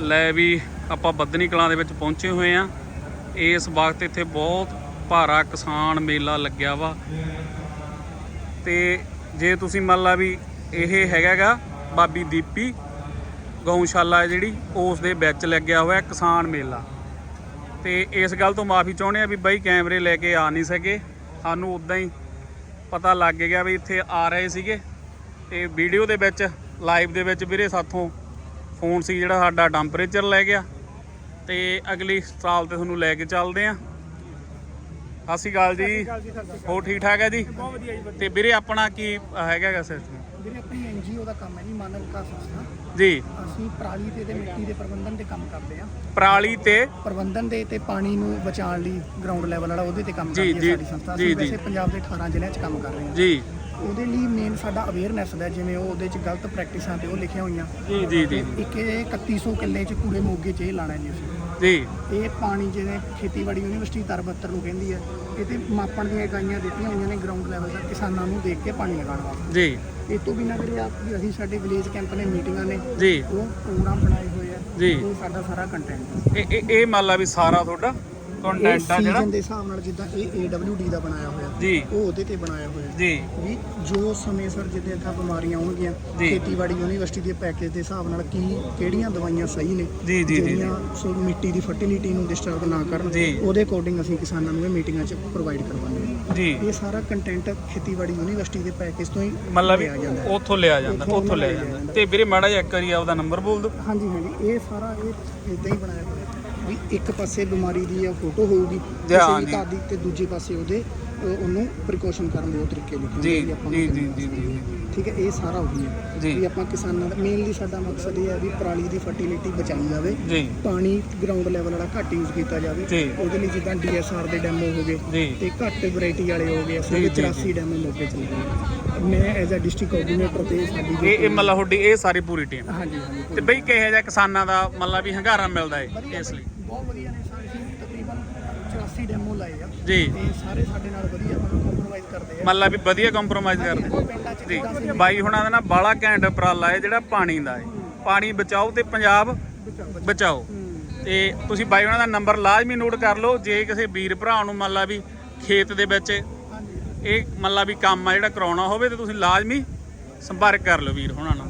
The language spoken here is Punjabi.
ਲੈ ਵੀ ਆਪਾਂ ਬੱਦਨੀ ਕਲਾਂ ਦੇ ਵਿੱਚ ਪਹੁੰਚੇ ਹੋਏ ਆ ਇਸ ਵਕਤ ਇੱਥੇ ਬਹੁਤ ਭਾਰਾ ਕਿਸਾਨ ਮੇਲਾ ਲੱਗਿਆ ਵਾ। ਤੇ ਜੇ ਤੁਸੀਂ ਮੰਨ ਲਾ ਵੀ ਇਹ ਹੈਗਾਗਾ ਬਾਬੀ ਦੀਪੀ ਗਊਸ਼ਾਲਾ ਹੈ ਜਿਹੜੀ, ਉਸ ਦੇ ਵਿੱਚ ਲੱਗਿਆ ਹੋਇਆ ਕਿਸਾਨ ਮੇਲਾ। ਤੇ ਇਸ ਗੱਲ ਤੋਂ ਮਾਫੀ ਚਾਹੁੰਦੇ ਆ ਵੀ ਬਾਈ ਕੈਮਰੇ ਲੈ ਕੇ ਆ ਨਹੀਂ ਸਕੇ। ਸਾਨੂੰ ਉਦਾਂ ਹੀ ਪਤਾ ਲੱਗ ਗਿਆ ਵੀ ਇੱਥੇ ਆ ਰਹੇ ਸੀਗੇ। ਤੇ ਵੀਡੀਓ ਦੇ ਵਿੱਚ, ਲਾਈਵ ਦੇ ਵਿੱਚ ਵੀਰੇ ਸਾਥੋਂ ਫੋਨ ਸੀ ਜਿਹੜਾ ਸਾਡਾ ਟੈਂਪਰੇਚਰ ਲੈ ਗਿਆ ਤੇ ਅਗਲੀ ਸਾਲ ਤੇ ਤੁਹਾਨੂੰ ਲੈ ਕੇ ਚੱਲਦੇ ਆ ਸਤਿ ਸ਼੍ਰੀ ਅਕਾਲ ਜੀ। ਹੋਰ ਠੀਕ ਠਾਕ ਹੈ ਜੀ? ਤੇ ਵੀਰੇ ਆਪਣਾ ਕੀ ਹੈਗਾ ਗਾ ਸਿਸਟਮ ਵੀਰੇ ਆਪਣੀ ਐਨਜੀਓ ਦਾ ਕੰਮ ਹੈ ਜੀ ਮਾਨਵ ਵਿਕਾਸ ਸੰਸਥਾ। ਜੀ। ਅਸੀਂ ਪਰਾਲੀ ਤੇ ਤੇ ਮਿੱਟੀ ਦੇ ਪ੍ਰਬੰਧਨ ਤੇ ਕੰਮ ਕਰਦੇ ਆ ਪਰਾਲੀ ਤੇ? ਪ੍ਰਬੰਧਨ ਦੇ ਤੇ ਪਾਣੀ ਨੂੰ ਬਚਾਉਣ ਲਈ ਗਰਾਊਂਡ ਲੈਵਲ ਵਾਲਾ ਉਹਦੇ ਤੇ ਕੰਮ ਜੀ, ਕਰਦੀ ਜੀ, ਹੈ ਸਾਡੀ ਸੰਸਥਾ। ਜੀ, ਅਸੀਂ ਜੀ। ਵੈਸੇ ਪੰਜਾਬ ਦੇ 18 ਜ਼ਿਲ੍ਹਿਆਂ 'ਚ ਕੰਮ ਕਰ ਰਹੇ ਹਾਂ। ਜੀ। ਉਹਦੇ ਲਈ ਮੇਨ ਸਾਡਾ ਅਵੇਅਰਨੈਸ ਦਾ ਜਿਵੇਂ ਉਹ ਉਹਦੇ 'ਚ ਗਲਤ ਪ੍ਰੈਕਟਿਸਾਂ ਤੇ ਉਹ ਲਿਖੀਆਂ ਹੋਈਆਂ। ਜੀ ਜੀ ਜੀ। ਇੱਕ ਇਹ 3100 ਕਿੱਲੇ 'ਚ ਕੂੜੇ ਮੋਗੇ 'ਚ ਇਹ ਲਾਣਾ ਜੀ ਅਸੀਂ। ਜੀ। ਇਹ ਪਾਣੀ ਜਿਵੇਂ ਖੇਤੀਬਾੜੀ ਯੂਨੀਵਰਸਿਟੀ ਤਰਬੱਤਰ ਨੂੰ ਕਹਿੰਦੀ ਹੈ ਇਹ ਤੇ ਮਾਪਣ ਦੀਆਂ ਇਕਾਈਆਂ ਦਿੱਤੀਆਂ ਹੋਈਆਂ ਨੇ ਗਰਾਊਂਡ ਲੈਵਲ ਤੱਕ ਕਿਸਾਨਾਂ ਨੂੰ ਦੇਖ ਕੇ ਪਾਣੀ ਲਗਾਉਣ ਵਾਸਤੇ। ਜੀ। ਇਹ ਤੋਂ ਬਿਨਾਂ ਜਿਹੜੇ ਆ ਅਸੀਂ ਸਾਡੇ ਵਿਲੇਜ ਕੈਂਪ ਨੇ ਮੀਟਿੰਗਾਂ ਨੇ ਜੀ। ਉਹ ਪ੍ਰੋਗਰਾਮ ਬਣਾਏ ਹੋਏ ਆ ਜੀ। ਉਹ ਸਾਡਾ ਸਾਰਾ ਕੰਟੈਂਟ ਇਹ ਇਹ- ਇਹ ਮੰਨ ਲਾ ਵੀ ਸਾਰਾ ਤੁਹਾਡਾ? ਕੰਟੈਂਟ ਆ ਜਿਹੜਾ। ਸੀਜ਼ਨ ਦੇ ਹਿਸਾਬ ਨਾਲ ਜਿੱਦਾਂ ਇਹ AWD ਦਾ ਬਣਾਇਆ ਹੋਇਆ। ਜੀ। ਉਹ ਉਹਦੇ ਤੇ ਬਣਾਇਆ ਹੋਇਆ। ਜੀ। ਵੀ ਜੋ ਸਮੇਂ ਸਿਰ ਜਿੱਦਾਂ ਇੱਦਾਂ ਬਿਮਾਰੀਆਂ ਆਉਣਗੀਆਂ ਜੀ। ਖੇਤੀਬਾੜੀ ਯੂਨੀਵਰਸਿਟੀ ਦੇ ਪੈਕੇਜ ਦੇ ਹਿਸਾਬ ਨਾਲ ਕੀ ਕਿਹੜੀਆਂ ਦਵਾਈਆਂ ਸਹੀ ਨੇ ਜੀ, ਜੀ, ਜੀ, ਜੀ। ਜਿਹੜੀਆਂ ਸੋ ਮਿੱਟੀ ਦੀ ਫਰਟੀਲਿਟੀ ਨੂੰ ਡਿਸਟਰਬ ਨਾ ਕਰਨ ਜੀ। ਉਹਦੇ ਅਕੋਰਡਿੰਗ ਅਸੀਂ ਕਿਸਾਨਾਂ ਨੂੰ ਇਹ ਮੀਟਿੰਗਾਂ 'ਚ ਪ੍ਰੋਵਾਈਡ ਕਰਵਾਉਂਦੇ ਹਾਂ। ਜੀ। ਇਹ ਸਾਰਾ ਕੰਟੈਂਟ ਖੇਤੀਬਾੜੀ ਯੂਨੀਵਰਸਿਟੀ ਦੇ ਪੈਕੇਜ ਤੋਂ ਹੀ ਮਤਲਬ ਲਿਆ ਜਾਂਦਾ ਹੈ। ਉੱਥੋਂ ਲਿਆ ਜਾਂਦਾ ਉੱਥੋਂ ਉੱਥੋਂ ਲਿਆ ਲਿਆ ਜਾਂਦਾ। ਜਾਂਦਾ। ਤੇ ਵੀਰੇ ਮਾੜਾ ਜਿਹਾ ਇੱਕ ਵਾਰੀ ਆਪਦਾ ਨੰਬਰ ਬੋਲ ਦਿਓ। ਹਾਂਜੀ ਹਾਂਜੀ। ਇਹ ਸਾਰਾ ਇਹ ਇਦਾਂ ਹੀ ਬਣਾਇਆ ਹੋਇਆ। ਵੀ ਇੱਕ ਪਾਸੇ ਬਿਮਾਰੀ ਦੀ ਆ ਫੋਟੋ ਹੋਊਗੀ ਕਿਸੇ। ਘਰ ਦੀ ਤੇ ਦੂਜੇ ਪਾਸੇ ਉਹਦੇ ਉਹਨੂੰ ਪ੍ਰੀਕਾਸ਼ਨ ਕਰਨ ਦੇ ਉਹ ਤਰੀਕੇ ਲਿਖੇ ਜੀ ਜੀ ਜੀ ਜੀ ਜੀ ਠੀਕ ਹੈ ਇਹ ਸਾਰਾ ਉਹੀ ਹੈ। ਜੀ। ਵੀ ਆਪਾਂ ਕਿਸਾਨਾਂ ਦਾ ਮੇਨਲੀ ਸਾਡਾ ਮਕਸਦ ਇਹ ਹੈ ਵੀ ਪਰਾਲੀ ਦੀ ਫਰਟੀਲਿਟੀ ਬਚਾਈ ਜਾਵੇ। ਜੀ। ਪਾਣੀ ਗਰਾਊਂਡ ਲੈਵਲ ਵਾਲਾ ਘੱਟ ਯੂਜ਼ ਕੀਤਾ ਜਾਵੇ। ਜੀ। ਉਹਦੇ ਲਈ ਜਿੱਦਾਂ ਡੀਐਸਆਰ ਦੇ ਡੈਮੋ ਹੋ ਗਏ ਜੀ। ਤੇ ਘੱਟ ਵੈਰਾਈਟੀ ਵਾਲੇ ਹੋ ਗਏ ਜੀ, ਅਸੀਂ ਜੀ, 84 ਡੈਮੋ ਮੌਕੇ ਚ ਲਗਾਏ ਮੈਂ ਐਜ਼ ਅ ਡਿਸਟ੍ਰਿਕਟ ਕੋਆਰਡੀਨੇਟਰ ਤੇ ਸਾਡੀ ਇਹ ਇਹ ਮਤਲਬ ਤੁਹਾਡੀ ਇਹ ਸਾਰੀ ਪੂਰੀ ਟੀਮ ਹਾਂਜੀ ਹਾਂਜੀ ਤੇ ਬਈ ਕਿਹੋ ਜਿਹਾ ਕਿਸਾਨਾਂ ਦਾ ਮਤਲਬ ਵੀ ਹੰਗਾਰਾ ਮਿਲਦਾ ਹੈ ਇਸ ਲਈ? ਬਹੁਤ ਵਧੀਆ ਨੇ ਸਾਰੇ ਅਸੀਂ ਤਕਰੀਬਨ 84 ਡੈਮੋ ਲਾਏ ਆ। ਜੀ। ਤੇ ਸਾਰੇ ਸਾਡੇ ਨਾਲ ਵਧੀਆ ਮਤਲਬ ਕੰਪਰੋਮਾਈਜ਼ ਕਰਦੇ ਆ। ਮਤਲਬ ਵੀ ਵਧੀਆ ਕੰਪਰੋਮਾਈਜ਼ ਕਰਦੇ ਜੀ। ਬਾਈ ਹੁਣਾਂ ਦਾ ਨਾ ਬਾਲਾ ਘੈਂਟ ਉਪਰਾਲਾ ਹੈ ਜਿਹੜਾ ਪਾਣੀ ਦਾ ਹੈ। ਪਾਣੀ ਬਚਾਓ ਤੇ ਪੰਜਾਬ ਬਚਾਓ ਤੇ ਤੁਸੀਂ ਬਾਈ ਹੁਣਾਂ ਦਾ ਨੰਬਰ ਲਾਜ਼ਮੀ ਨੋਟ ਕਰ ਲਓ ਜੇ ਕਿਸੇ ਵੀਰ ਭਰਾ ਨੂੰ ਮੰਨ ਲਾ ਵੀ ਖੇਤ ਦੇ ਵਿੱਚ ਇਹ ਮੰਨ ਲਾ ਵੀ ਕੰਮ ਆ ਜਿਹੜਾ ਕਰਾਉਣਾ ਹੋਵੇ ਤੇ ਤੁਸੀਂ ਲਾਜ਼ਮੀ ਸੰਪਰਕ ਕਰ ਲਓ ਵੀਰ ਹੁਣਾਂ ਨਾਲ।